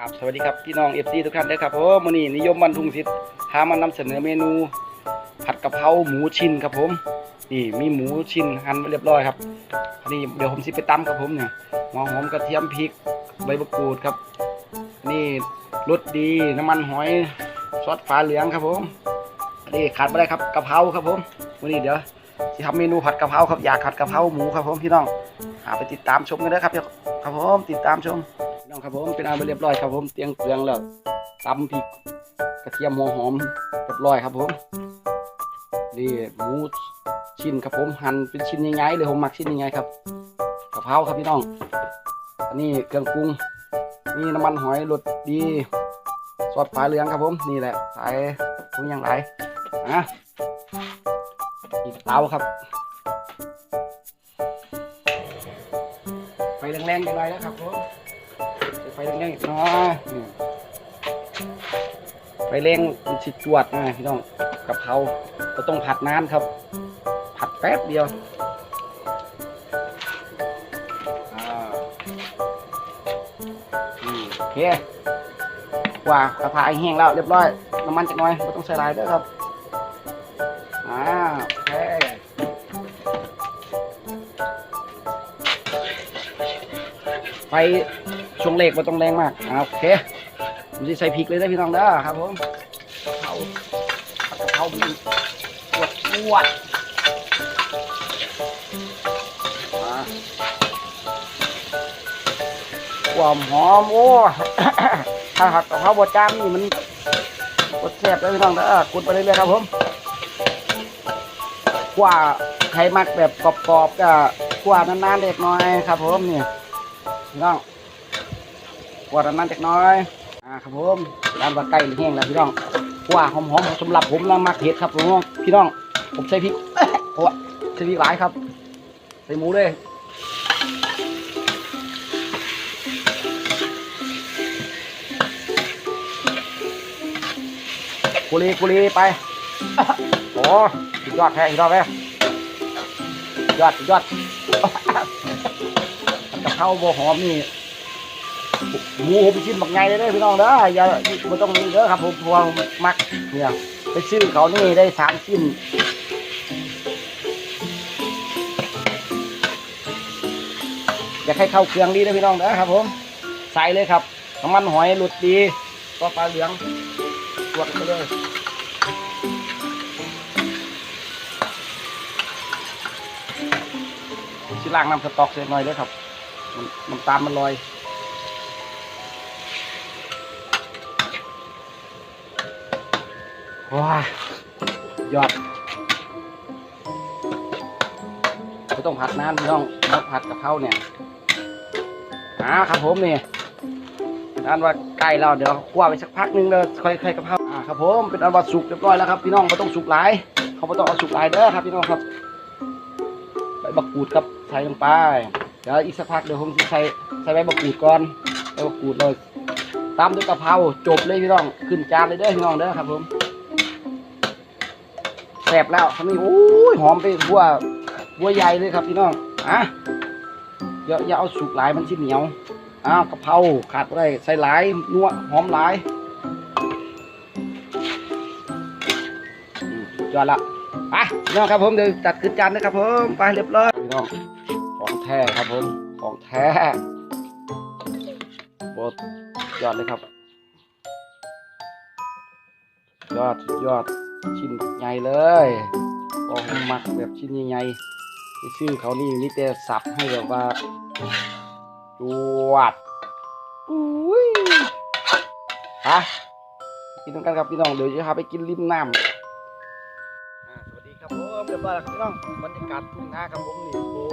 ครับสวัสดีครับพี่น้องเอฟซีทุกท่านด้วยครับผมวันนี้นิยมบรรทุงศิษย์พามานำเสนอเมนู ผัดกะเพราหมูชิ้นครับผมนี่มีหมูชิ้นหั่นไว้เรียบร้อยครับอันนี้เดี๋ยวผมสิไปตำครับผมเนี่ยหัวหอมกระเทียมพริกใบมะกรูดครับนี่รสดีน้ำมันหอยซอสฟ้าเหลืองครับผมนนี้ขาดไม่ได้ครับกะเพราครับผมวันนี้เดี๋ยวจะทำเมนูผัดกะเพราครับอยากผัดกะเพราหมูครับผมพี่น้องหาไปติดตามชมกันนะครับครับผมติดตามชม น้องครับผมเป็นอันเรียบร้อยครับผมเตียมเกลืองแล้วตำพริกกระเทียมหัวหอมเรียบร้อยครับผมนี่หมูชิ้นครับผมหั่นเป็นชิ้นใหญ่ๆเลยผมหมักชิ้นใหญ่ๆครับกะเพราครับพี่น้อง อันนี้เครื่องปรุงนี่น้ำมันหอยรสดีซอสฟ้าเหลืองครับผมนี่แหละใส่ปรุงอย่างไรนะอีกเตาครับไฟแรงๆอย่างไรแล้วครับผม ไฟแรงๆอีกหน้อยนี่ไฟแรงมันสิจวดนะพี่น้องกะเพราก็ต้องผัดนานครับ ผัดแป๊บเดียวโอเคว่ากระเพราแห้งแล้วเรียบร้อยน้ำมันจักหน่อยไม่ต้องใส่ลายด้วยครับอ่า ฟช่วงเล็กมันต้องแรงมากอ่าโอเคผมจะใส่พริกเลยได้พี่น้องเด้อครับผมเผาเพราบีปวดปวดมาความหอมโอ้ถ้าผัดกะเพราบดจามนี่มันบดแซ่บเลยพี่น้องเด้อกดไปเรื่อยๆครับผมกว่าใครมักแบบกรอบๆก็กว่านานๆเด็กน้อยครับผมเนี่ย พี่น้องกวาดนั้นจักหน้อยอ่าครับผมด้านว่าใกล้แห้งแล้วพี่น้องกว่าหอมๆสำหรับผมแล้วมักเผ็ดครับผมพี่น้อง ผมใส่พริกโอ้ยใส่พริกหลายครับ ใส่หมูเลยกุลีกุลีไปโอ้ยอดแท้ยอดแท้ยอดยอด เพราบัวหอมนี่หมูผมชิ้นบักไงเลยเด้อพี่น้องเด้ออย่าไม่ต้องเด้อครับผมพวามักเนี่ยไปซื้อเขานี่ได้สามชิ้นอยากให้เข้าเครื่องดีนะพี่น้องเด้อครับผมใส่เลยครับน้ำมันหอยหลุดดีก็ปลาเหลืองตรวจไปเลยชิล่างน้ำสต๊อกเสียหน่อยเด้ครับ มันน้ำตาลมันลอย ว้ายอดไม่ต้องผัดนานพี่น้องมาผัดกะเพราเนี่ยอ่าครับผมนี่เป็นว่าใกล้แล้วเดี๋ยวคั่วไปสักพักหนึงเลยค่อยๆกะเพราอ่าครับผมเป็นอันว่าสุกเรียบร้อยแล้วครับพี่น้องไม่ต้องสุกหลาย เขาไม่ต้องเอาสุกหลายเด้อครับพี่น้องครับใบบักกูดครับใส่ลงไป เดี๋ยวอีกสักพักเดี๋ยวผมจะใส่ใส่ใบบักกูดก่อนใบบักกูดเลยตามด้วยกะเพราจบเลยพี่น้อง ขึ้นจานเลยเด้อพี่น้องเด้อครับผมแซ่บแล้วทำนี้โอ้ยหอมไปบัวบัวใหญ่เลยครับพี่น้องอะอย่าอย่าเอาสุกหลายมันสิเหนียวอ้าวกะเพราขาดไปได้ใส่หลายนัวหอมหลายอืมสุดยอดละไปพี่น้องครับผมเดี๋ยวจัดขึ้นจานนะครับผมไปเรียบร้อยพี่น้อง แท้ครับผม ของแท้โบดยอดเลยครับ ยอดยอดชิ้นใหญ่เลยโอ้ผมมักแบบชิ้นใหญ่ที่ชื่อเขานี่นี่แต่สับให้แบบว่าจวดอุ้ยฮะกินต้องกันครับพี่น้องเดี๋ยวจะพาไปกินริมน้ำสวัสดีครับผมเรียบร้อยแล้วครับพี่น้องบรรยากาศทุ่งนาครับผมนี่โอ้